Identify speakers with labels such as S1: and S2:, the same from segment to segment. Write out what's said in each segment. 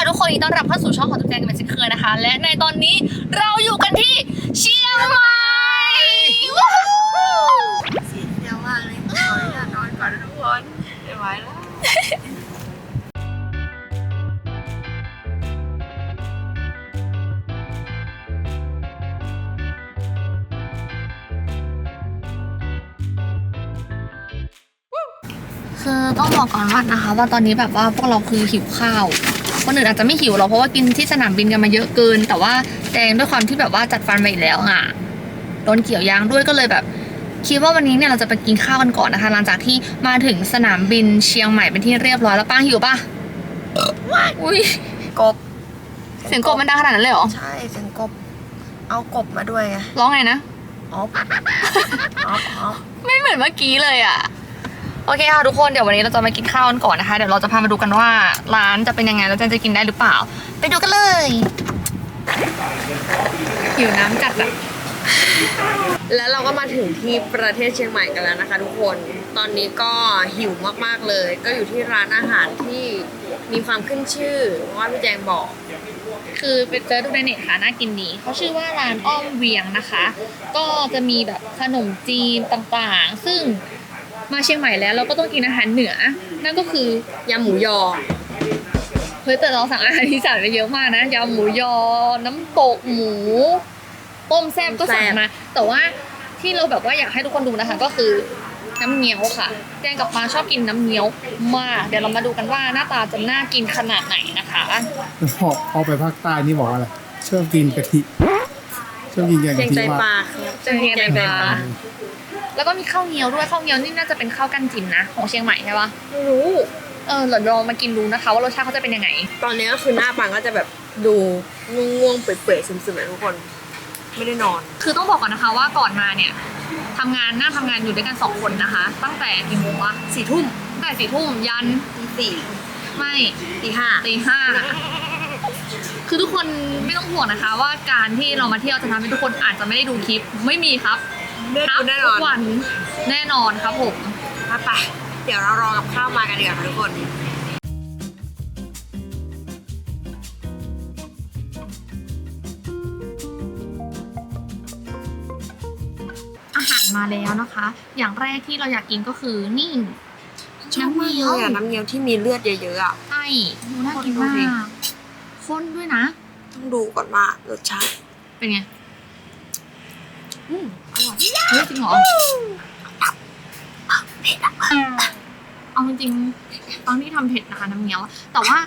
S1: ค่ะทุกคนยินดีต้อนรับเข้าสู่ช่องของตุ๊กแจงกันเป็นเช่นเคยนะคะ และในตอนนี้เราอยู่กันที่เชียงใหม่ว้าว
S2: เสียเดียวมากเลยขออนุญาตนอนก่อนนะทุกคนไม่ไหวแล้ว
S1: คือต้องบอกก่อนว่านะคะ ว่าตอนนี้แบบว่าพวกเราคือหิวข้าว คนอื่นอาจจะไม่หิวหรอกเพราะว่ากินที่สนามบินกันมาเยอะเกิน แต่ว่าแจงด้วยความที่แบบว่าจัดฟันไปอีกแล้วอะโดนเกี่ยวยางด้วยก็เลยแบบ คิดว่าวันนี้เนี่ยเราจะไปกินข้าวกันก่อนนะคะ หลังจากที่มาถึงสนามบินเชียงใหม่เป็นที่เรียบร้อยแล้วป้าหิวปะอุ้ย
S2: กบ
S1: เสียงกบมันดังขนาดนั้นเลยเหรอ
S2: ใช่เสียงกบ เอากบมาด้วยไง
S1: ร้องไงนะ
S2: อ๊อฟอ๊อฟอ๊อฟ
S1: ไม่เหมือนเมื่อกี้เลยอะ โอเคค่ะทุกคนเดี๋ยววันนี้เราจะมากินข้าวกันก่อนนะคะ เดี๋ยวเราจะพามาดูกันว่าร้านจะเป็นยังไงแล้วเจนจะกินได้หรือเปล่า ไปดูกันเลยหิวน้ำจัดอะ
S2: แล้วเราก็มาถึงที่ประเทศเชียงใหม่กันแล้วนะคะ ทุกคน ตอนนี้ก็หิวมากๆเลย ก็อยู่ที่ร้านอาหารที่มีความขึ้นชื่อเพราะว่าพี่แจงบอก
S1: คือไปเจอดูในเน็ตค่ะน่ากินดีเขาชื่อว่าร้านอ้อมเวียงนะคะ ก็จะมีแบบขนมจีนต่างๆ ซึ่ง มาเชียงใหม่แล้วเราก็ต้องกินอาหารเหนือ นั่นก็คือยำ
S2: หมูยอ
S1: เฮ้ยแต่เราสั่งอาหารอีสานไปเยอะมากนะยำหมูยอ น้ำตกหมู ต้มแซ่บก็สั่งมา แต่ว่าที่เราแบบว่าอยากให้ทุกคนดูนะคะก็คือน้ำเงี้ยวค่ะ แจงกับปาชอบกินน้ำเงี้ยวมาก เดี๋ยวเรามาดูกันว่าหน้าตาจะน่ากินขนาดไหนนะคะ
S3: พอพอไปภาคใต้นี่บอกว่าอะไรชอบกินกะทิชอบกินแกง
S2: เชีย
S3: กะ
S2: ง
S3: ทิ
S2: ใจ
S3: ว่า
S2: ปลาครับ
S1: เชียงใจปลา
S3: เออ
S1: แล้วก็มีข้าวเงี้ยวด้วยข้าวเงี้ยวนี่น่าจะเป็นข้าวกั้นจิ๋มนะ ของเชียงใหม่ใช่ปะ
S2: ไม่รู้
S1: เออเดี๋ยวลองมากินดูนะคะ ว่ารสชาติเขาจะเป็นยังไง
S2: ตอนนี้ก็คือหน้าปังก็จะแบบดูง่วงๆเปื่อยๆซึมๆเลยทุกคน ไม่ได้นอน
S1: คือต้องบอกก่อนนะคะว่าก่อนมาเนี่ยทำงานน่าทำงานอยู่ด้วยกันสองคนนะคะ ตั้งแต่กี่โมงวะ
S2: สี่ทุ่ม
S1: ตั้งแต่สี่ทุ่มยัน
S2: ตีสี่
S1: ไม่
S2: ตีห้า
S1: ตีห้าคือทุกคนไม่ต้องห่วงนะคะ ว่าการที่เรามาเที่ยวจะทำให้ทุกคนอาจจะไม่ได้ดูคลิปไม่มีครับ
S2: ได้ดูแน่นอน
S1: ทุกวันแน่นอนครับผม
S2: มาไปเดี๋ยวเรารอกับข้าวมากันดีกว่าค่ะทุกคน
S1: อาหารมาแล้วนะคะ อย่างแรกที่เราอยากกินก็คือนี่
S2: ชอบมากเลยอะน้ำเงี้ยวที่มีเลือดเยอะๆอะ
S1: ใช่ดูน่ากิน
S2: คนดู
S1: มา
S2: ดิ
S1: กข้นด้วยนะ
S2: ต้องดูก่อนว่ารสชาติ
S1: เป็นไง
S2: อืมอร่อย
S1: เฮ้ยจริงเหรอเอาจริงๆตอนที่ทำเผ็ดนะคะน้ำเงี้ยว แต่ว่า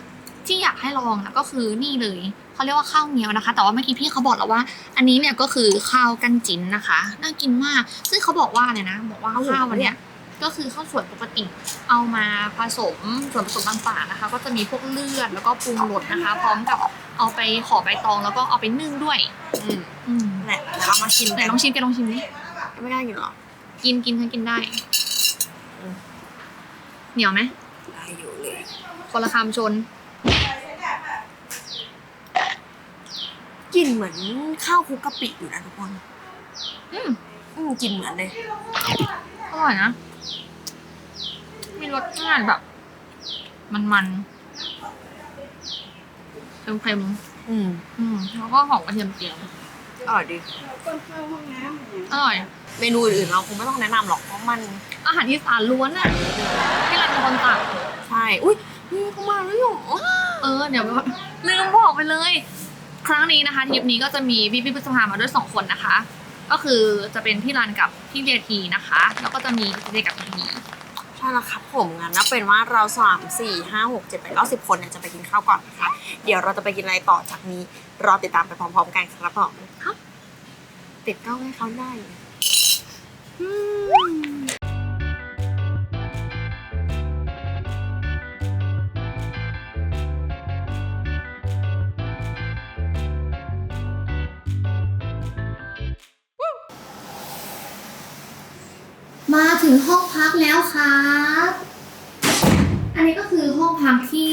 S1: ที่อยากให้ลองอะก็คือนี่เลยเขาเรียกว่าข้าวเงี้ยวนะคะ แต่ว่าเมื่อกี้พี่เขาบอกแล้วว่า อันนี้เนี่ยก็คือข้าวกันจิ้นนะคะ น่ากินมาก ซึ่งเขาบอกว่าเลยนะ บอกว่าข้าวอันเนี้ยก็คือข้าวสวยปกติ เอามาผสมส่วนผสมต่างๆนะคะ ก็จะมีพวกเลือดแล้วก็ปรุงรสนะคะ พร้อมกับเอาไปห่อใบตองแล้วก็เอาไปนึ่งด้วย
S2: อืม
S1: อืม
S2: แหละเดี๋ยวเรามาชิม
S1: ไหน
S2: กัน
S1: ลองชิมกันลองชิมดิ
S2: ไม่ได้อยู่หรอ
S1: กินกินฉันกินได้
S2: อืม
S1: เหนียวไหม
S2: ได้อยู่เลย
S1: คนละคำชน
S2: กลิ่นเหมือนข้าวคลุกกะปิอยู่นะทุกคน
S1: อืม
S2: อืมกลิ่นเหมือนเลย
S1: อร่อยนะ มีรสชาติแบบ มันมันๆเค็ม
S2: อืม
S1: ๆอืมแล้วก็หอมกระเทียมเจียว
S2: อร่อยดี
S1: อร่อย
S2: เมนูอื่นๆเราคงไม่ต้องแนะนำหรอกเพราะมัน
S1: อาหารอีสานล้วนอะที่ร้านเป็นคนตัก
S2: ใช่อุ้ยนี่เขามาแล้วเหรอ
S1: เออเดี๋ยวลืมบอกไปเลย ครั้งนี้นะคะทริปนี้ก็จะมีพี่พี่พฤษภามาด้วยสองคนนะคะ ก็คือจะเป็นพี่รันกับพี่เบียทีนะคะ แล้วก็จะมีเจกับพี่ที
S2: ใช่แล้วครับผมงั้นนะเป็นว่าเราสามสี่ห้าหกเจ็ดแปดเก้าสิบคนเนี่ยจะไปกินข้าวก่อนนะคะเดี๋ยวเราจะไปกินอะไรต่อจากนี้รอติดตามไปพร้อมๆกันครับผมครับติดกล้องให้เขาได้อื มา
S1: ถึงห้องพักแล้วครับ อันนี้ก็คือห้องพักที่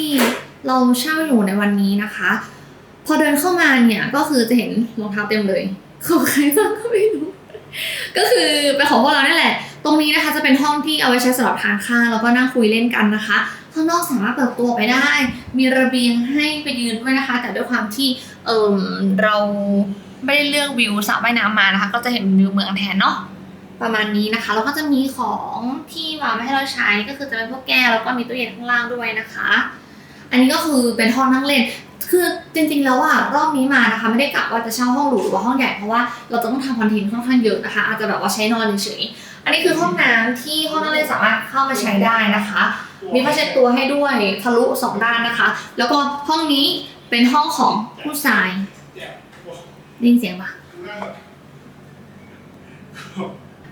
S1: เราเช่าอยู่ในวันนี้นะคะ พอเดินเข้ามาเนี่ยก็คือจะเห็นรองเท้าเต็มเลย ของใครบ้างก็ไม่รู้ ก็คือเป็นของพวกเราเนี่ยแหละ ตรงนี้นะคะจะเป็นห้องที่เอาไว้ใช้สำหรับทานข้าวแล้วก็นั่งคุยเล่นกันนะคะ ข้างนอกสามารถเปิดตัวไปได้ มีระเบียงให้ไปยืนด้วยนะคะ แต่ด้วยความที่เอิมเราไม่ได้เลือกวิวสระว่ายน้ำมานะคะ ก็จะเห็นวิวเมืองแทนเนาะประมาณนี้นะคะแล้วก็จะมีของที่วางมาให้เราใช้ก็คือจะเป็นพวกแก้วแล้วก็มีตู้เย็นข้างล่างด้วยนะคะ อันนี้ก็คือเป็นห้องนั่งเล่น คือจริงๆแล้วอะรอบนี้มานะคะไม่ได้กะว่าจะเช่าห้องหรูหรือว่าห้องใหญ่เพราะว่าเราจะต้องทำคอนเทนต์ค่อนข้างเยอะนะคะ อาจจะแบบว่าใช้นอนเฉยๆอันนี้คือห้องน้ำที่ห้องนั่งเล่นสามารถเข้ามาใช้ได้นะคะ มีผ้าเช็ดตัวให้ด้วยทะลุสองด้านนะคะ แล้วก็ห้องนี้เป็นห้องของผู้ชายได้ยินเสียงปะ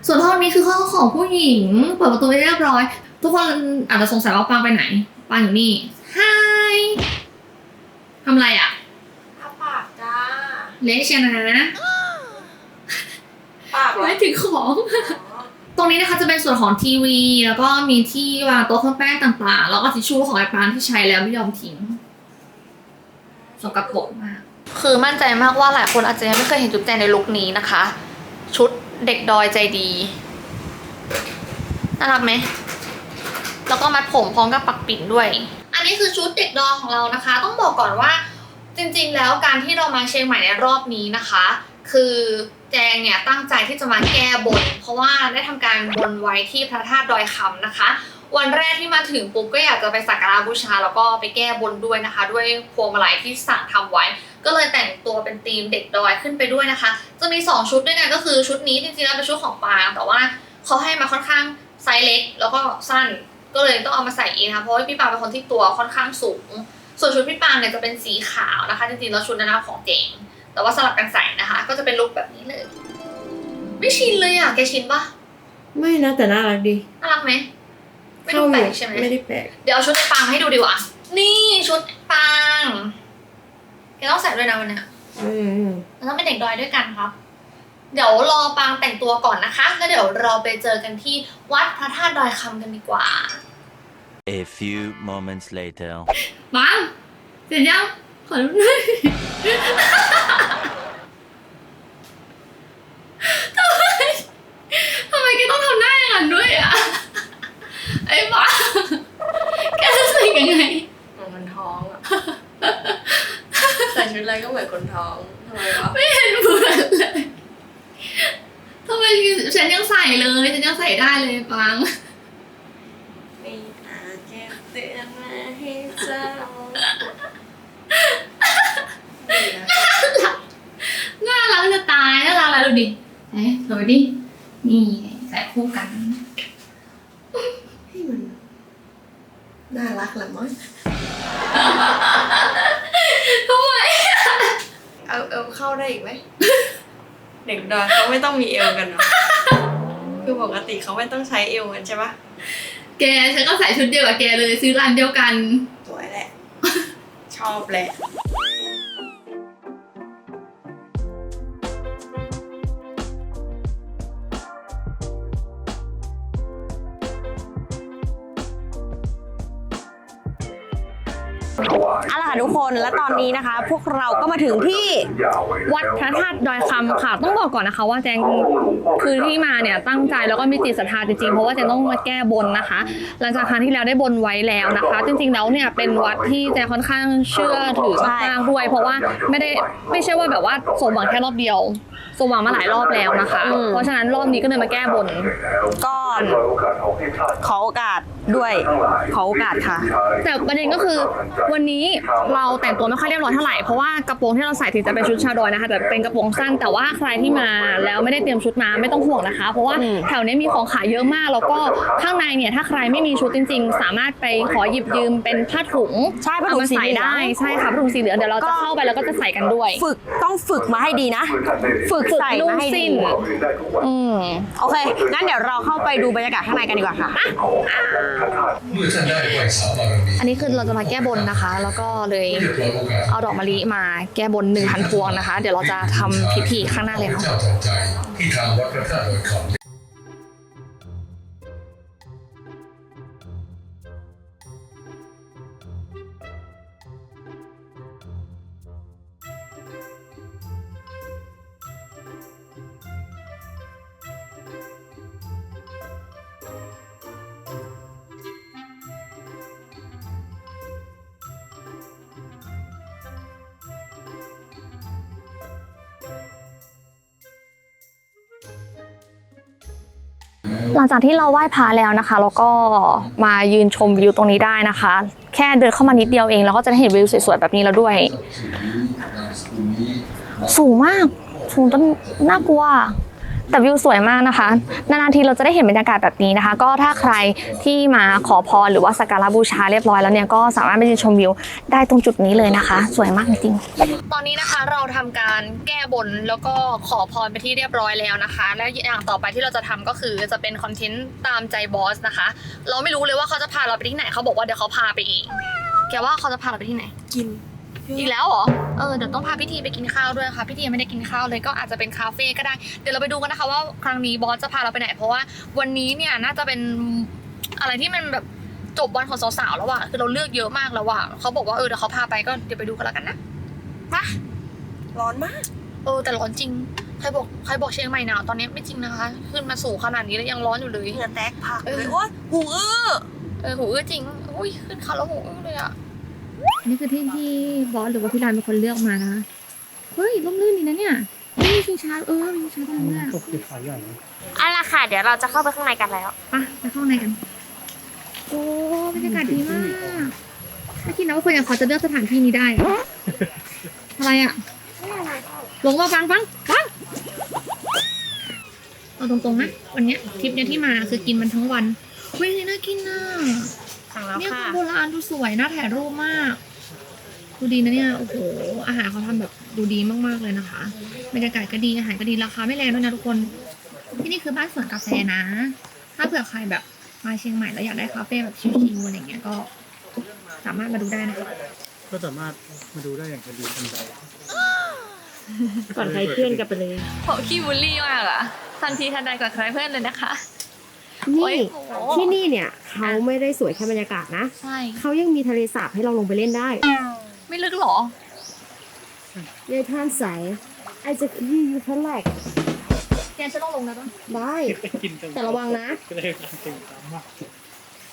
S1: ส่วนห้องนี้คือห้องของผู้หญิง เปิดประตูได้เรียบร้อย ทุกคนอาจจะสงสัยว่าปางไปไหน ปางอยู่นี่ไฮ ทำอะไรอะ
S2: ถ้าปากจ้า
S1: เละเชียวนะ
S2: ปากเหรอ
S1: ไม่ถึงของ ตรงนี้นะคะจะเป็นส่วนของทีวี แล้วก็มีที่วางโต๊ะเครื่องแป้งต่างๆ แล้วก็ทิชชู่ของไอ้ปานที่ใช้แล้วไม่ยอมทิ้งสกปรกมาก คือมั่นใจมากว่าหลายคนอาจจะยังไม่เคยเห็นจุ๊บแจงในลุคนี้นะคะ ชุดเด็กดอยใจดี น่ารักไหม แล้วก็มัดผมพร้อมกับปักปิ่นด้วย อันนี้คือชุดเด็กดอยของเรานะคะ ต้องบอกก่อนว่าจริงๆ แล้วการที่เรามาเชียงใหม่ในรอบนี้นะคะ คือแจงเนี่ยตั้งใจที่จะมาแก้บน เพราะว่าได้ทำการบนไว้ที่พระธาตุดอยคำนะคะ วันแรกที่มาถึงปุ๊บก็อยากจะไปสักการะบูชา แล้วก็ไปแก้บนด้วยนะคะ ด้วยพวงมาลัยที่สั่งทำไว้ ก็เลยแต่งตัวเป็นธีมเด็กดอยขึ้นไปด้วยนะคะ จะมี 2 ชุดด้วยกันก็คือชุดนี้จริงๆแล้วเป็นชุดของปางแต่ว่าเขาให้มาค่อนข้างไซส์เล็ก แล้วก็สั้น ก็เลยต้องเอามาใส่เองนะคะเพราะว่าพี่ปางเป็นคนที่ตัวค่อนข้างสูง ส่วนชุดพี่ปางเนี่ยจะเป็นสีขาวนะคะจริงๆแล้วชุดนั้นนะของเจงแต่ว่าสลับกันใส่นะคะ ก็จะเป็นลุคแบบนี้เลย ไม่ชินเลยอะแกชินปะ
S2: ไม่นะแต่น่ารักดี
S1: น่ารักไหมไม่ดูแปลกใช่ไหม
S2: ไม่ได้แปลก
S1: เดี๋ยวเอาชุดไอ้ปางมาให้ดูดีกว่า นี่ชุดไอ้ปางแกต้องใส่ด้วยนะวันเนี้ย
S2: อืม
S1: เราต้องเป็นเด็กดอยด้วยกันครับ เดี๋ยวรอปางแต่งตัวก่อนนะคะแล้วเดี๋ยวเราไปเจอกันที่วัดพระธาตุดอยคำกันดีกว่า
S4: A few moments later.
S1: ปางเสร็จยังขอดูหน่อยทำไมทำไมแกต้องทำหน้าอย่างนั้นด้วยอะ ไอ้ปางแกจะใส่ยังไง
S2: เหมือนคนท้องอะใส่ชุดอะไรก็เหมือนคนท้องทำไมวะ
S1: ไม่เห็นเหมือนเลย ทำไมฉันยังใส่เลย ฉันยังใส่ได้เลยปัง
S2: ไม่อาจเก็บเตือนมาให้เจ้า
S1: น่ารักจะตายน่ารักอะไรดูดิไหนสวยดิ นี่ใส่คู่กัน
S2: ให้มันน่ารักแหละมั้ง
S1: ทำไม
S2: เอาเอวเข้าได้อีกไหม เด็กดอยเขาไม่ต้องมีเอวกันเนาะคือปกติเขาไม่ต้องใช้เอวกันใช่ปะ
S1: แกฉันก็ใส่ชุดเดียวกับแกเลยซื้อร้านเดียวกัน
S2: สวยแหละ ชอบแหละ เอาล่ะค่ะทุกคนและตอนนี้นะคะ พวกเราก็มาถึงที่
S1: วัดพระธาตุดอยคำค่ะ ต้องบอกก่อนนะคะ ว่าแจงคือที่มาเนี่ยตั้งใจแล้วก็มีจิตศรัทธาจริงๆเพราะว่าแจงต้องมาแก้บนนะคะ หลังจากครั้งที่แล้วได้บนไว้แล้วนะคะ จริงๆแล้วเนี่ยเป็นวัดที่แจงค่อนข้างเชื่อถือมากๆด้วย เพราะว่าไม่ได้ไม่ใช่ว่าแบบว่าสมหวังแค่รอบเดียวสมหวังมาหลายรอบแล้วนะคะ
S2: อืม
S1: เพราะฉะนั้นรอบนี้ก็เลยมาแก้บน
S2: ก็ ขอโอกาสด้วย ขอโอกาสค่ะ
S1: แต่ประเด็นก็คือวันนี้เราแต่งตัวไม่ค่อยเรียบร้อยเท่าไหร่ เพราะว่ากระโปรงที่เราใส่ถึงจะเป็นชุดชาวดอยนะคะแต่เป็นกระโปรงสั้นแต่ว่าใครที่มาแล้วไม่ได้เตรียมชุดมาไม่ต้องห่วงนะคะ เพราะว่า
S2: อืม
S1: แถวนี้มีของขายเยอะมาก แล้วก็ข้างในเนี่ยถ้าใครไม่มีชุดจริง ๆ สามารถไปขอหยิบยืมเป็นผ้าถุง
S2: ใช่ผ้าถุง
S1: เอม
S2: สี
S1: ใส่
S2: เหลือง
S1: ได้ใช่ค่ะผ้าถุงสีเหลืองเดี๋ยวเราจะเข้าไปแล้วก็จะใส่กันด้วย
S2: ฝึกต้องฝึกมาให้ดีนะ ฝึก
S1: ฝึก
S2: ใส่
S1: นุ่ง
S2: มาให้
S1: สิ้
S2: ดี
S1: นอืม
S2: โอเคงั้นเดี๋ยวเราเข้าไปดูบรรยากาศข้างในกันดีกว่าค่ะ
S5: เมื่อท่านได้ไหว้สาบารมี
S1: อันนี้คือเราจะมาแก้บนนะคะ แล้วก็เลย
S5: เรียบร้อยโอกาส
S1: เอาดอกมะลิมาแก้บนหนึ่งพันพวงนะคะ เดี๋ยวเราจะทำพิธีข้างหน้าเลย
S5: พ
S1: เนาะ หลังจากที่เราไหว้พระแล้วนะคะ แล้วก็มายืนชมวิวตรงนี้ได้นะคะ แค่เดินเข้ามานิดเดียวเองเราก็จะได้เห็นวิวสวยๆแบบนี้แล้วด้วย สูงมาก สูงจนน่ากลัว แต่วิวสวยมากนะคะ นานๆทีเราจะได้เห็นบรรยากาศแบบนี้นะคะ ก็ถ้าใครที่มาขอพรหรือว่าสักการะบูชาเรียบร้อยแล้วเนี่ยก็สามารถไปยืนชมวิวได้ตรงจุดนี้เลยนะคะ สวยมากจริงๆตอนนี้นะคะเราทำการแก้บนแล้วก็ขอพรไปที่เรียบร้อยแล้วนะคะ และอย่างต่อไปที่เราจะทำก็คือจะเป็นคอนเทนต์ตามใจบอสนะคะ เราไม่รู้เลยว่าเขาจะพาเราไปที่ไหนเขาบอกว่าเดี๋ยวเขาพาไปเองแกว่าเขาจะพาเราไปที่ไหน
S2: กิน
S1: อีกแล้วเหรอ เออ เดี๋ยวต้องพาพี่ทีไปกินข้าวด้วยค่ะ พี่ทียังไม่ได้กินข้าวเลยก็อาจจะเป็นคาเฟ่ก็ได้ เดี๋ยวเราไปดูกันนะคะว่าครั้งนี้บอสจะพาเราไปไหน เพราะว่าวันนี้เนี่ยน่าจะเป็นอะไรที่มันแบบจบวันของสาวๆแล้วอะคือเราเลือกเยอะมากแล้วอะเขาบอกว่าเออเดี๋ยวเขาพาไปก็เดี๋ยวไปดูกันแล้วกันนะไป
S2: ร้อนมาก
S1: เออแต่ร้อนจริง ใครบอกใครบอกเชียงใหม่หนาวตอนนี้ไม่จริงนะคะ ขึ้นมาสูงขนาดนี้แล้วยังร้อนอยู่เลย
S2: เหงื่อแตกผัก
S1: เออ
S2: เลยโอ้ยหูอื้อ
S1: เออหูอื้อจริง อุ้ยขึ้นเขาแล้วหูอื้อเลยอะ อันนี้คือที่ที่บอสหรือว่าพี่รานเป็นคนเลือกมานะ เฮ้ยร่มรื่นดีนะเนี่ยไม่มีชิงช้าเออมีชิงช้าตรงนี้น
S3: ตกติดขาใหญ่
S2: เอาล่ะค่ะ เดี๋ยวเราจะเข้าไปข้างในกันแล้ว
S1: ไปไปเข้าข้างในกัน โอ้บรรยากาศดีมากไม่คิดนะว่าคนอย่างเขาจะเลือกสถานที่นี้ได้ อะอะไรอะลงมาฟังฟังฟังเอาตรงๆนะวันเนี้ยทริปเนี้ยที่มาคือกินมันทั้งวันเฮ้ยน่ากินอะ
S2: สั่ง แล้ว
S1: เนี่ย
S2: ค่ะ
S1: โบราณดูสวยน่าถ่ายรูปมาก ดูดีนะเนี่ยโอ้โหอาหารเขาทำแบบดูดีมากๆเลยนะคะบรรยากาศก็ดีอาหารก็ดีราคาไม่แรงด้วยนะทุกคน ที่นี่คือบ้านสวนกาแฟนะ ถ้าเผื่อใครแบบมาเชียงใหม่แล้วอยากได้คาเฟ่แบบชิลๆอะไรเงี้ยก็ สามารถมาดูได้นะคะ
S3: ก็สามารถมาดูได้อย่างคดีทันใด
S2: ก่อนใครเพื่อนกันไปเลย
S1: โหขี้บูลลี่มากอะทันทีทันใดก่อนใครเพื่อนเลยนะคะ
S6: นี่
S1: โอ้ยโอ้โห
S6: ที่นี่เนี่ยเขาไม่ได้สวยแค่บรรยากาศนะ
S1: ใช่
S6: เขายังมีทะเลสาบให้เราลงไปเล่นได้
S1: ไม่ลึกหรอ
S6: ในท่านใสไอจะขี้ยูทะแลก
S1: แกจะต้องลงนะต้น
S6: ได้
S3: กินกัน
S6: แต่ระวังนะ
S3: ก็เลยการเต็มตามมาก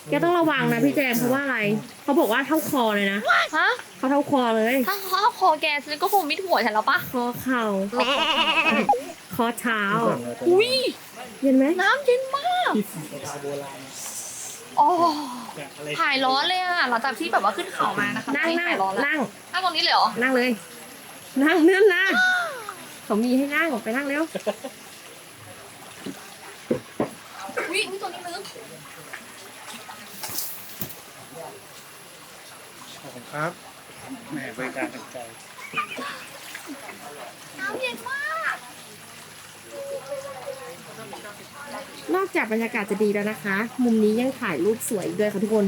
S6: แกต้องระวังนะพี่แจมเพราะว่าอะไร เขาบอกว่าเท่าคอเลยนะ
S1: ฮะ
S6: เขาเท่าคอเลย
S1: ถ้าเขาคอแกฉันก็คงมิดหัวฉันแล้วปะ
S6: คอเข่าคอเท้า
S1: อุ้ย
S6: เห็นไหม
S1: น้ำเย็นมาก
S3: ที่สีตาโบราณ
S1: โอ้
S3: แบบอะไร
S1: ถ่ายร้อนเลยอะหลังจากที่แบบว่าขึ้นเขามานะคะ
S6: นั่ง
S1: ไม่
S6: นั่ง
S1: ถ่ายร้อนแล้ว
S6: นั่ง
S1: นั่งตรงนี้เลยเหรอ
S6: นั่งเลย นั่งเนื่อนนะเขามีให้นั่งไปนั่งเร็ว
S1: อุ้ยอุ้ยตัวนี้ลึก
S3: ขอบคุณครับแหมบริการทันใจ
S1: น้ำเย็นมาก
S6: นอกจากบรรยากาศจะดีแล้วนะคะ มุมนี้ยังถ่ายรูปสวยด้วยค่ะทุกคน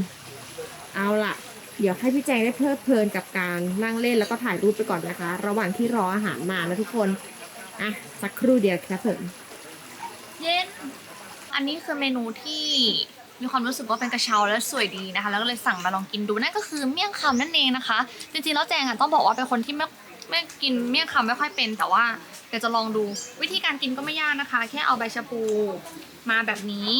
S6: เอาล่ะ เดี๋ยวให้พี่แจงได้เพลิดเพลินกับการนั่งเล่นแล้วก็ถ่ายรูปไปก่อนนะคะ ระหว่างที่รออาหารมานะทุกคน อะ สักครู่เดียวครับผม
S1: เย็น อันนี้คือเมนูที่มีความรู้สึกว่าเป็นกระเช้าและสวยดีนะคะ แล้วก็เลยสั่งมาลองกินดูนั่นก็คือเมี่ยงคำนั่นเองนะคะ จริงๆแล้วแจงอะต้องบอกว่าเป็นคนที่ไม่ ไม่กินเมี่ยงคำไม่ค่อยเป็น แต่ว่าเดี๋ยวจะลองดู วิธีการกินก็ไม่ยากนะคะ แค่เอาใบชะพูมาแบบนี้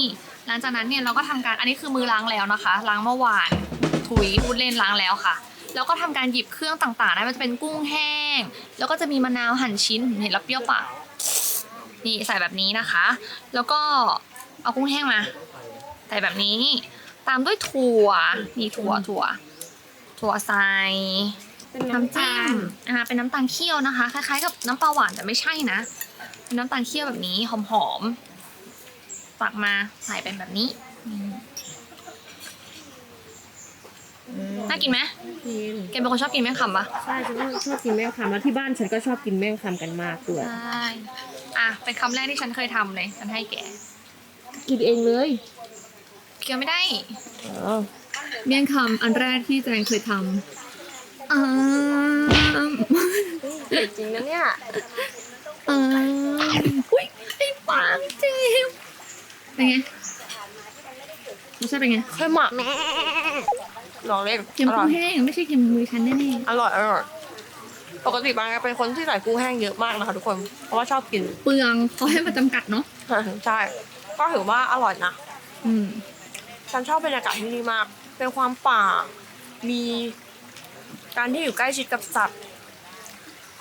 S1: หลังจากนั้นเนี่ยเราก็ทำการอันนี้คือมือล้างแล้วนะคะ ล้างเมื่อวานถุยพูดเล่นล้างแล้วค่ะ แล้วก็ทำการหยิบเครื่องต่างๆนะมันจะเป็นกุ้งแห้ง แล้วก็จะมีมะนาวหั่นชิ้นเห็นแล้วเปรี้ยวปากนี่ใส่แบบนี้นะคะ แล้วก็เอากุ้งแห้งมาใส่แบบนี้ ตามด้วยถั่วนี่ถั่วถั่วถั่วใส่
S6: เป็น
S1: น้ำ
S6: น้ำ
S1: จิ้
S6: ตามล
S1: อ่าเป็นน้ำตาลเคี่ยวนะคะ คล้ายๆกับน้ำปลาหวานแต่ไม่ใช่นะเป็นน้ำตาลเคี่ยวแบบนี้หอมๆตักมาใส่เป็นแบบนี้นี่น่ากินไหม
S6: กิน
S1: เกมเป็นคนชอบกินแม่งคำปะ
S6: ใช่ฉันก็ชอบกินแม่งคำแล้วที่บ้านฉันก็ชอบกินแม่งคำกันมากด้วย
S1: ใช่อะเป็นคำแรกที่ฉันเคยทำเลย ฉันให้แก
S6: กินเองเลย
S1: เคี้ยวไม่ได้
S6: อ๋อ
S1: เมี่ยงคำอันแรกที่แจงเคยทำ อ่า
S2: เผ็ดจริงนะเนี่ย
S1: อ่าอุ้ยไอ้ปางเจ็บเป็นไงรสชาติเป็นไง
S2: เค็มอะลองเล่น
S1: เค็ม
S2: อร่
S1: กุ้
S2: อย
S1: งแห้งไม่ใช่เค็มมือฉันแน่
S2: อร่อยอร่อยปกติบางเป็นคนที่ใส่กุ้งแห้งเยอะมากนะคะทุกคนเพราะว่าชอบกิน
S1: ๆเปลืองเขาให้มาจำกัดเนาะ
S2: ใช่ก็ถือว่าอร่อยนะ
S1: อืม
S2: ฉันชอบบรรยากาศที่นี่มาก เป็นความป่า มี การที่อยู่ใกล้ชิดกับสัตว์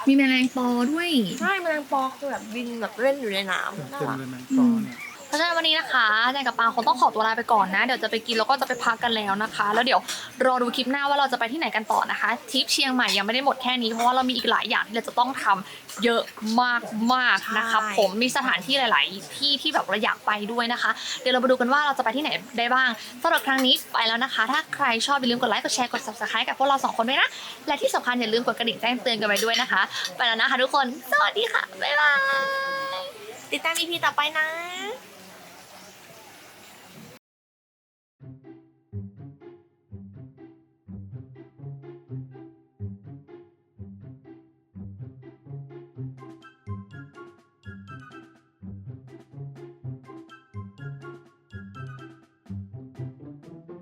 S1: มีแมลงปอด้วย
S2: ใช่แมลงปอคือแบบบินแบบเล่นอยู่ในน้ำน่า
S3: เต็ม
S2: รัก
S3: เลยมันตอเนี่ย
S2: พ
S1: ราะฉะนั้นวันนี้นะคะแจงกับปางคงต้องขอตัวลาไปก่อนนะ เดี๋ยวจะไปกินแล้วก็จะไปพักกันแล้วนะคะ แล้วเดี๋ยวรอดูคลิปหน้าว่าเราจะไปที่ไหนกันต่อนะคะทริปเชียงใหม่ยังไม่ได้หมดแค่นี้เพราะว่าเรามีอีกหลายอย่างที่เราจะต้องทำเยอะมากมากๆนะคะ
S2: ใช่
S1: ผมมีสถานที่หลาย ๆ ที่ที่แบบเราอยากไปด้วยนะคะ เดี๋ยวเรามาดูกันว่าเราจะไปที่ไหนได้บ้างสำหรับครั้งนี้ไปแล้วนะคะ ถ้าใครชอบอย่าลืมกดไลค์กดแชร์กด subscribe กับพวกเราสองคนด้วยนะและที่สำคัญอย่าลืมกดกระดิ่งแจ้งเตือนกันไว้ด้วยนะคะ ไปแล้วนะคะทุกคนสวัสดีค่ะบ๊ายบาย
S2: ติดตาม EP ต่อไปนะ